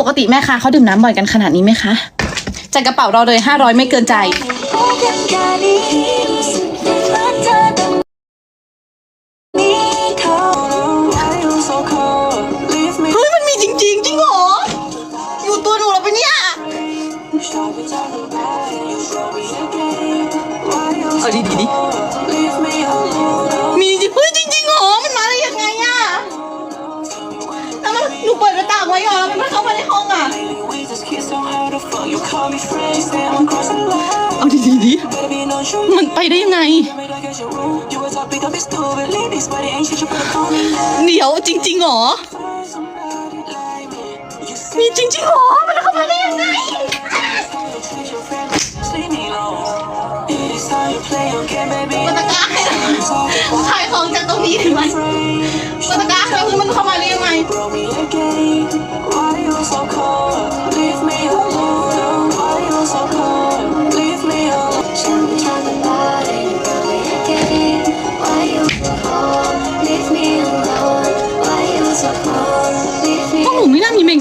ปกติแม่ค้าเขาดื่มน้ำบ่อยกันขนาดนี้ไหมคะจ่ายกระเป๋าเราเลยห้าร้อยไม่เกินใจ เฮ้ยมันมีจริงๆ จริงเหรอ อยู่ตัวหนูแล้วปะเนี่ย เอาดีดีดิ เอาดีดีดิมันไปได้ยังไง เดี๋ยวจริงๆเหรอ มีจริงๆเหรอ มันเข้ามาได้ยังไงกดตะกร้าให้หน่อยขายของจากตรงนี้ได้ไหมกดตะกร้าให้หน่อยคือมันเข้ามาได้ยังไง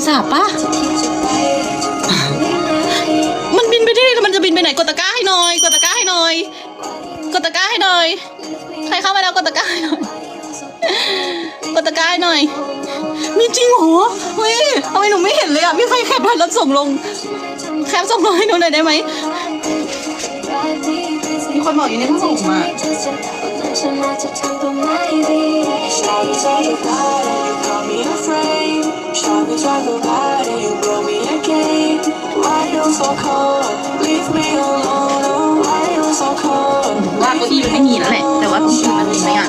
ไม่น่ามีแมงสาบปะมันบินไปได้แล้วมันจะบินไปไหนกดตะกร้าให้หน่อย กดตะกร้าให้หน่อย กดตะกร้าให้หน่อย ใครเข้ามาแล้วกดตะกร้าให้หน่อย กดตะกร้าให้หน่อย มีจริงเหรอเฮ้ยทำไมหนูไม่เห็นเลยอะมีใครแคปทันแล้วส่งลง แคปส่งลงให้หนูหน่อยได้ไหมมีคนบอกอยู่ในห้องส่งมา ว่าเก้าอี้มันไม่มีแล้วแหละ แต่ว่าตรงอื่นมันมีไหมอะ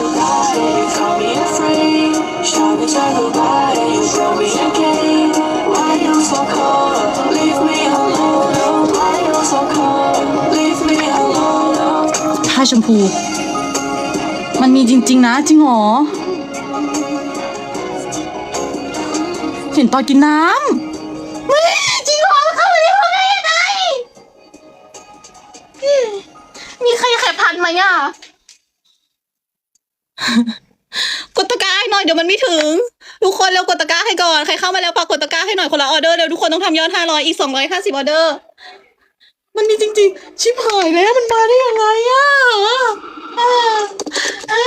ผ้าชมพู มันมีจริง ๆ นะ จริงเหรอ เห็นตอนกินน้ำเฮ้ยจริงเหรอมันเข้าไปได้ยังไงยังไงมีใครแคปพันไหมอะกดตะกร้าให้หน่อยเดี๋ยวมันไม่ถึง ทุกคนเร็วกดตะกร้าให้ก่อน ใครเข้ามาแล้วปากกดตะกร้าให้หน่อยคนละออเดอร์เร็วทุกคนต้องทำยอดห้าร้อยอีกสองร้อยห้าสิบออเดอร์ มันมีจริง ๆ ชิบหายแล้วมันมาได้ยังไงอะอ่าอ่า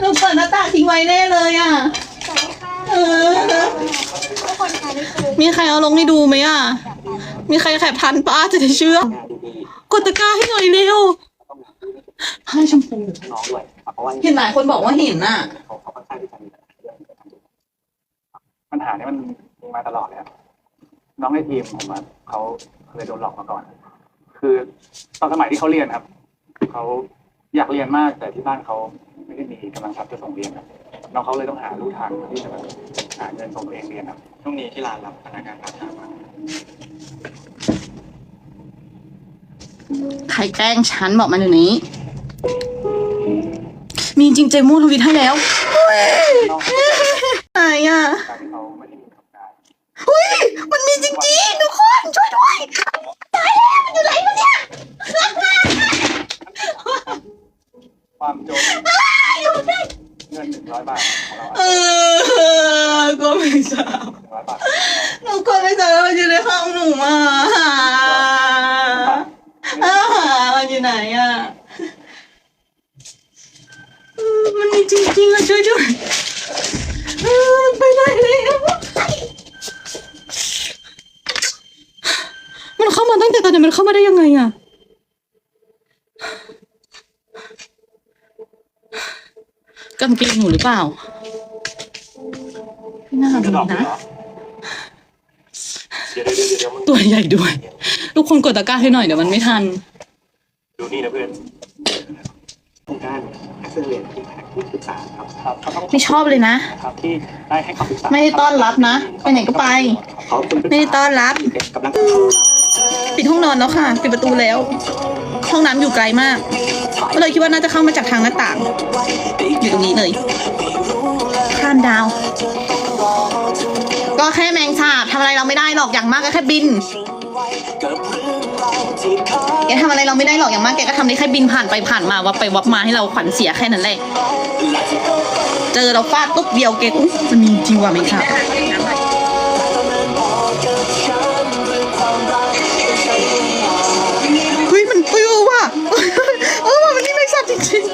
เราเปิดหน้าต่างทิ้งไว้แน่เลยอะเออ มีใครเอาลงให้ดูไหมอะ มีใครแคปทันป้าจะได้เชื่อกดตะกร้าให้หน่อยเร็วผ้าชมพูน้องด้วยครับเพราะว่าเห็นหลายคนบอกว่าเห็นน่ะเขาเขาค่อนข้างที่จะมีปัญหาเรื่องการดูปัญหาเนี้มันมีมาตลอดเลยครับน้องในทีมผมอะเขาเคยโดนหลอกมาก่อน คือตอนสมัยที่เขาเรียนครับเขาอยากเรียนมากแต่ที่บ้านเขาไม่ได้มีกำลังทรัพย์จะส่งเรียนครับ น้องเขาเลยต้องหาลู่ทางที่จะแบบหาเงินส่งตัวเองเรียนครับช่วงนี้ที่ร้านรับพนักงานพาร์ทไทม์มาใครแกล้งฉันบอกมาเดี๋ยวนี้ มีจริงเจมูทวิตให้แล้วเฮ้ยน้องเขาไหนอะ การที่เขาไม่ได้มีประสบการณ์ เฮ้ย มันมีจริงๆ ทุกคน ช่วยด้วยตายแล้วมันอยู่ไหนมันเนี่ย ความโจร อยู่ไหน เงินหนึ่งร้อยบาทของเรา เออก็ไม่ทราบ หนึ่ งร้าหนูก็ไม่ทราบว่ามันอยู่ในห้องหนูมาหาอ่ามันอยู่ไหนอะมันมีจริงๆอะช่วยด้วยเออมันไปไหนแล้วมันเข้ามาตั้งแต่ตอนไหนมันเข้ามาได้ยังไงอะกางเกงหนูหรือเปล่า ไม่น่าจะมีหลอกนะเหรอเดี๋ยวเดี๋ยวเดี๋ยวเดี๋ยวมึงตัวใหญ่ด้วย ทุกคนกดตะกร้าให้หน่อยเดี๋ยวมันไม่ทัน ดูนี่นะเพื่อนโครงการ Accelerate Impact ที่ศึกษาครับครับเขาต้องไม่ชอบเลยนะ ครับที่ได้ให้คำปรึกษาไม่ได้ต้อนรับนะไปไหนก็ไป เขาเป็นไม่ได้ต้อนรับกำลังปิดห้องนอนแล้วค่ะ ปิดประตูแล้ว ห้องน้ำอยู่ไกลมาก ก็เลยคิดว่าน่าจะเข้ามาจากทางหน้าต่าง อยู่ตรงนี้เลย ข้ามดาว ก็แค่แมงสาบทำอะไรเราไม่ได้หรอกอย่างมากก็แค่บินแกทำอะไรเราไม่ได้หรอกอย่างมากแกก็ทำได้แค่บินผ่านไปผ่านมาวับไปวับมาให้เราขวัญเสียแค่นั้นแหละเจอเราฟาดตุ๊บเดียวแกอุ๊มันมีจริงว่ะไหมครับเฮ้ยมันปลื้มว่ะเออมันนี่ไมงสาบจริงๆ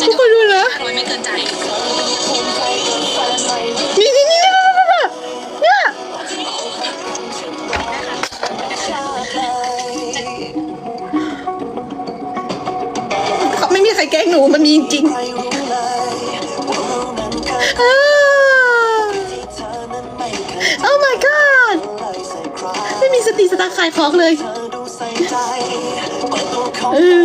ทุกคนดูนะ นี่นี่นี่เนี่ยเขาไม่มีใครแกล้งหนูมันมีจริงๆอ่า Oh my god ไม่มีสติสตางค์ขายของเลยเออ